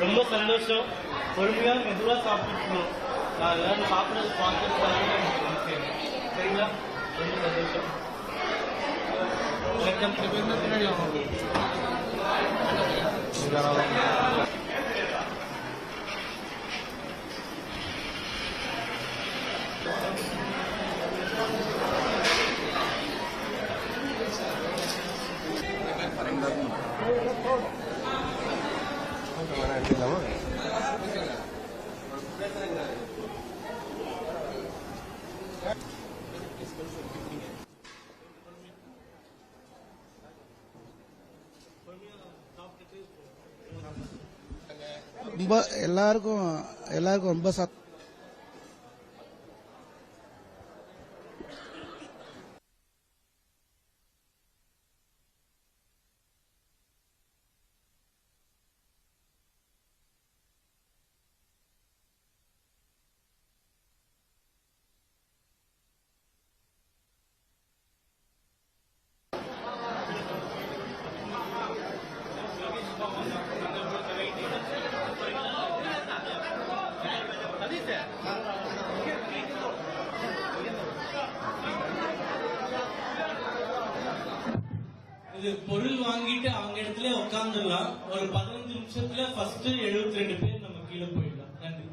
ரொம்ப சந்தோஷம் பொறுமையா மெதுவா சாப்பிட்டுக்கணும் நான் எல்லாரும் சாப்பிட்றது பார்த்துட்டு சரிங்களா ரொம்ப சந்தோஷம் வணக்கம் பின்னாடி ரொம்ப எல்லாருக்கும் எல்லாருக்கும் ரொம்ப சத் இது பொருள் வாங்கிட்டு அவங்க இடத்துல உட்காந்துடலாம் ஒரு பதினஞ்சு நிமிஷத்துல ஃபர்ஸ்ட் எழுபத்தி ரெண்டு பேர் நம்ம கீழே போயிடலாம். நன்றி.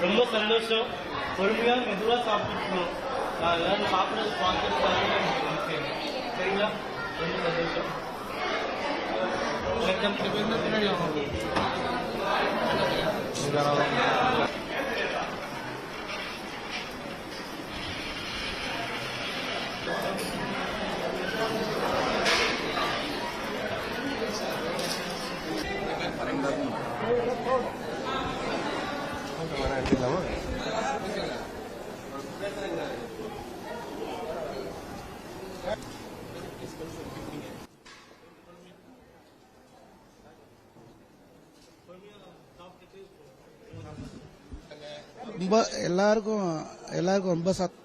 ரொம்ப சந்தோஷம். பொறுமையா மெதுவா சாப்பிட்டுக்கணும். நான் எல்லாரும் சாப்பிட்றது பார்த்துட்டு சரிங்களா? ரொம்ப சந்தோஷம் வணக்கம் ரொம்ப எல்லாருக்கும் எல்லாருக்கும் ரொம்ப சத்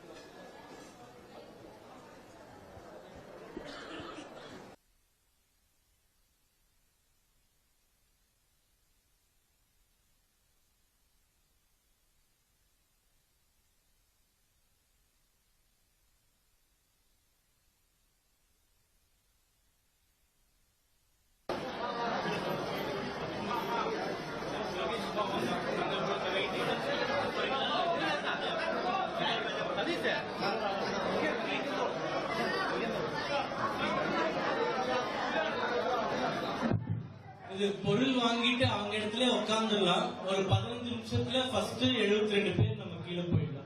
இது பொருள் வாங்கிட்டு அவங்க இடத்துல உட்காந்துடலாம் ஒரு பதினஞ்சு நிமிஷத்துல ஃபர்ஸ்ட் எழுபத்தி ரெண்டு பேர் நம்ம கீழே போயிடலாம்.